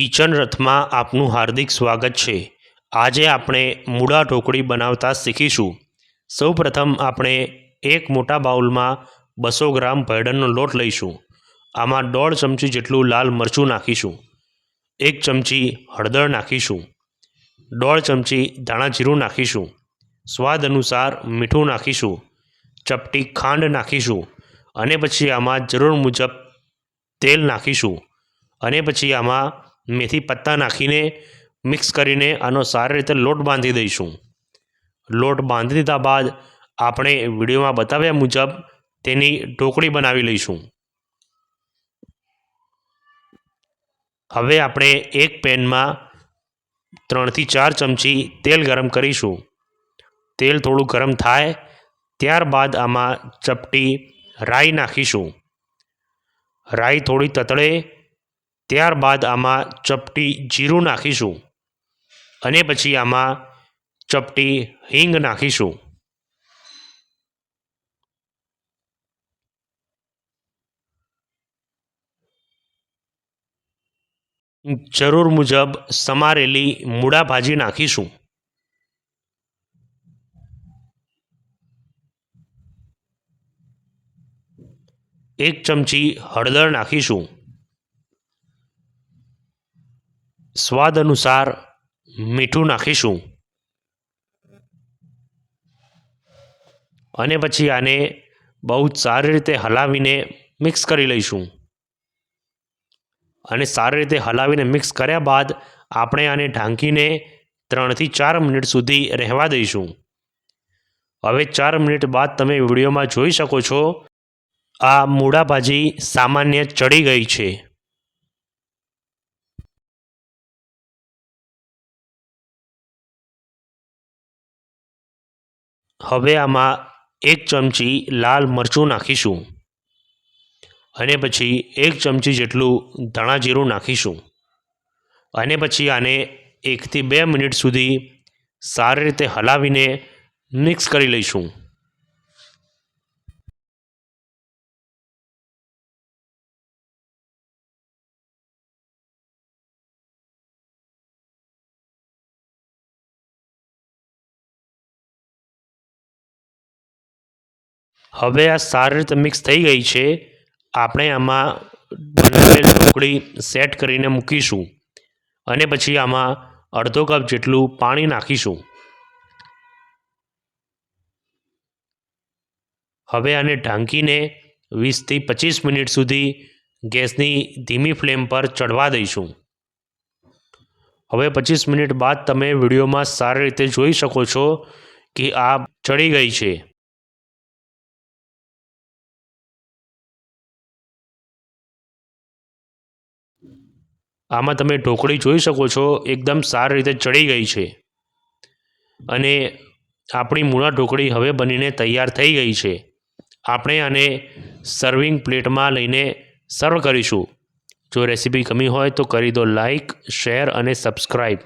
Kitchen રથમાં આપનું હાર્દિક સ્વાગત છે. આજે આપણે મૂળા ઢોકળી બનાવતા શીખીશું. સૌપ્રથમ આપણે એક મોટા બાઉલમાં બસો ગ્રામ ભરડનનો લોટ લઈશું. આમાં દોઢ ચમચી જેટલું લાલ મરચું નાખીશું. એક ચમચી હળદર નાખીશું. દોઢ ચમચી ધાણા જીરું નાખીશું. સ્વાદ અનુસાર મીઠું નાખીશું. ચપટી ખાંડ નાખીશું. અને પછી આમાં જરૂર મુજબ તેલ નાખીશું. અને પછી આમાં મેથી પત્તા નાખીને મિક્સ કરીને આનો સારી રીતે લોટ બાંધી દઈશું. લોટ બાંધી દીધા બાદ આપણે વિડીયોમાં બતાવ્યા મુજબ તેની ઢોકળી બનાવી લઈશું. હવે આપણે એક પેનમાં ત્રણથી ચાર ચમચી તેલ ગરમ કરીશું. તેલ થોડું ગરમ થાય ત્યારબાદ આમાં ચપટી રાઈ નાખીશું. રાઈ થોડી તતળે ત્યારબાદ આમાં ચપટી જીરું નાખીશું અને પછી આમાં ચપટી હિંગ નાખીશું. જરૂર મુજબ સમારેલી મૂળા ભાજી નાખીશું. એક ચમચી હળદર નાખીશું. સ્વાદ અનુસાર મીઠું નાખીશું. અને પછી આને બહુ સારી રીતે હલાવીને મિક્સ કરી લઈશું. અને સારી રીતે હલાવીને મિક્સ કર્યા બાદ આપણે આને ઢાંકીને ત્રણથી ચાર મિનિટ સુધી રહેવા દઈશું. હવે ચાર મિનિટ બાદ તમે વિડીયોમાં જોઈ શકો છો, આ મૂળા ભાજી સામાન્ય ચડી ગઈ છે. હવે આમાં એક ચમચી લાલ મરચું નાખીશું અને પછી એક ચમચી જેટલું ધાણા જીરું નાખીશું અને પછી આને એકથી બે મિનિટ સુધી સારી રીતે હલાવીને મિક્સ કરી લઈશું. હવે આ સારી રીતે મિક્સ થઈ ગઈ છે. આપણે આમાં બનાવેલ ઢોકળી સેટ કરીને મૂકીશું. અને પછી આમાં અડધો કપ જેટલું પાણી નાખીશું. હવે આને ઢાંકીને વીસથી પચીસ મિનિટ સુધી ગેસની ધીમી ફ્લેમ પર ચડવા દઈશું. હવે પચીસ મિનિટ બાદ તમે વિડીયોમાં સારી રીતે જોઈ શકો છો કે આ ચડી ગઈ છે. આમાં તમે ઢોકળી જોઈ શકો છો, એકદમ સારી રીતે ચડી ગઈ છે. અને આપણી મૂળા ઢોકળી હવે બનીને તૈયાર થઈ ગઈ છે. આપણે આને સર્વિંગ પ્લેટમાં લઈને સર્વ કરીશું. જો રેસીપી ગમી હોય તો કરી દો લાઈક શેર અને સબસ્ક્રાઈબ